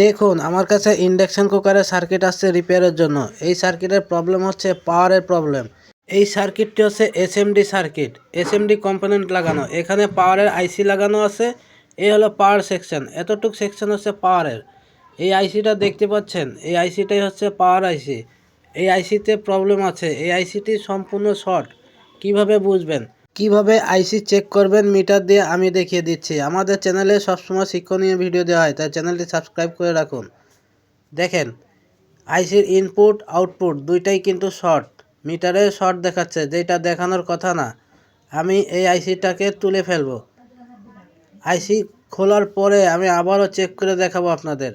দেখুন, আমার কাছে ইন্ডাকশন কুকারের সার্কিট আসছে রিপেয়ারের জন্য। এই সার্কিটের প্রবলেম হচ্ছে পাওয়ারের প্রবলেম। এই সার্কিটটি হচ্ছে এসএমডি সার্কিট। এসএমডি কম্পোনেন্ট লাগানো। এখানে পাওয়ারের আইসি লাগানো আছে। এই হলো পাওয়ার সেকশন। এতটুক সেকশন হচ্ছে পাওয়ারের। এই আইসিটা দেখতে পাচ্ছেন? এই আইসিটাই হচ্ছে পাওয়ার আইসি। এই আইসিতে প্রবলেম আছে। এই আইসিটি সম্পূর্ণ শর্ট। কীভাবে বুঝবেন? কীভাবে আইসি চেক করবেন মিটার দিয়ে আমি দেখিয়ে দিচ্ছি। আমাদের চ্যানেলে সবসময় শিক্ষণীয় ভিডিও দেওয়া হয়, তাই চ্যানেলটি সাবস্ক্রাইব করে রাখুন। দেখেন আইসির ইনপুট আউটপুট দুইটাই কিন্তু শর্ট মিটারে শর্ট দেখাচ্ছে, যেটা দেখানোর কথা না। আমি এই আইসিটাকে তুলে ফেলব। আইসি খোলার পরে আমি আবারও চেক করে দেখাবো আপনাদের।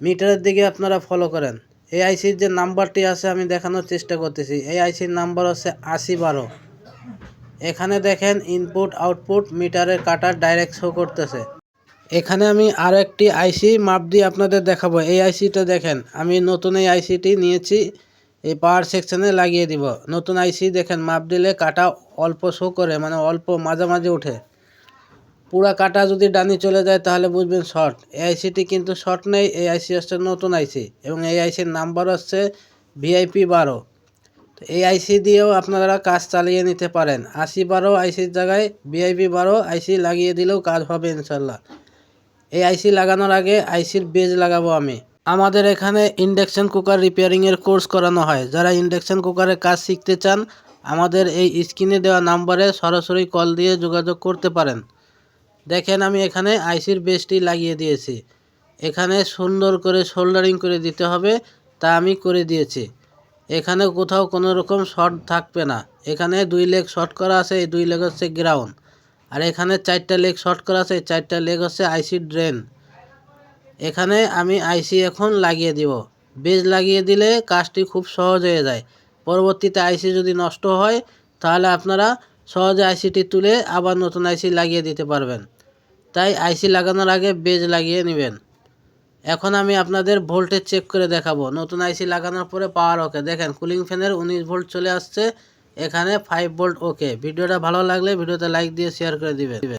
মিটারের দিকে আপনারা ফলো করেন। এই আইসির যে নাম্বারটি আছে, আমি দেখানোর চেষ্টা করতেছি। এই আইসির নাম্বার হচ্ছে আশি বারো। এখানে দেখেন ইনপুট আউটপুট মিটারের কাটার ডাইরেক্ট শো করতেছে। এখানে আমি আরও একটি আইসি মাপ দিয়ে আপনাদের দেখাবো। এই আইসিটা দেখেন, আমি নতুন এই আইসিটি নিয়েছি, এই পাওয়ার সেকশনে লাগিয়ে দিব। নতুন আইসি দেখেন মাপ দিলে কাটা অল্প শো করে মানে অল্প মাঝামাঝি ওঠে। পুরা কাটা যদি ডানি চলে যায়, তাহলে বুঝবেন শর্ট এই আইসিটি কিন্তু শর্ট নেই, এই আইসি হচ্ছে নতুন আইসি এবং এই আইসির নাম্বার হচ্ছে ভিআইপি বারো। এই আইসি দিয়েও আপনারা কাজ চালিয়ে নিতে পারেন। আশি বারো আইসির জায়গায় ভিআইপি বারো আইসি লাগিয়ে দিলেও কাজ হবে ইনশাল্লাহ। এই আইসি লাগানোর আগে আইসির বেজ লাগাবো আমি। আমাদের এখানে ইন্ডাকশন কুকার রিপেয়ারিংয়ের কোর্স করানো হয়। যারা ইন্ডাকশন কুকারের কাজ শিখতে চান, আমাদের এই স্ক্রিনে দেওয়া নাম্বারে সরাসরি কল দিয়ে যোগাযোগ করতে পারেন। দেখেন আমি এখানে আইসির বেসটি লাগিয়ে দিয়েছি। এখানে সুন্দর করে সোল্ডারিং করে দিতে হবে, তা আমি করে দিয়েছি। এখানে কোথাও কোনো রকম শর্ট থাকবে না। এখানে দুই লেগ শর্ট করা আছে, এই দুই লেগ হচ্ছে গ্রাউন্ড আর এখানে চারটা লেগ শর্ট করা আছে চারটা লেগ হচ্ছে আইসি ড্রেন এখানে আমি আইসি এখন লাগিয়ে দিব। বেজ লাগিয়ে দিলে কাজটি খুব সহজ হয়ে যায়। পরবর্তীতে আইসি যদি নষ্ট হয়, তাহলে আপনারা সহজে আইসিটি তুলে আবার নতুন আইসি লাগিয়ে দিতে পারবেন। তাই আইসি লাগানোর আগে বেজ লাগিয়ে নেবেন। এখন আমি আপনাদের ভোল্টেজ চেক করে দেখাবো। নতুন আইসি লাগানোর পরে পাওয়ার ওকে দেখেন কুলিং ফ্যানের উনিশ ভোল্ট চলে আসছে। এখানে ফাইভ ভোল্ট ওকে ভিডিওটা ভালো লাগলে ভিডিওতে লাইক দিয়ে শেয়ার করে দিবেন।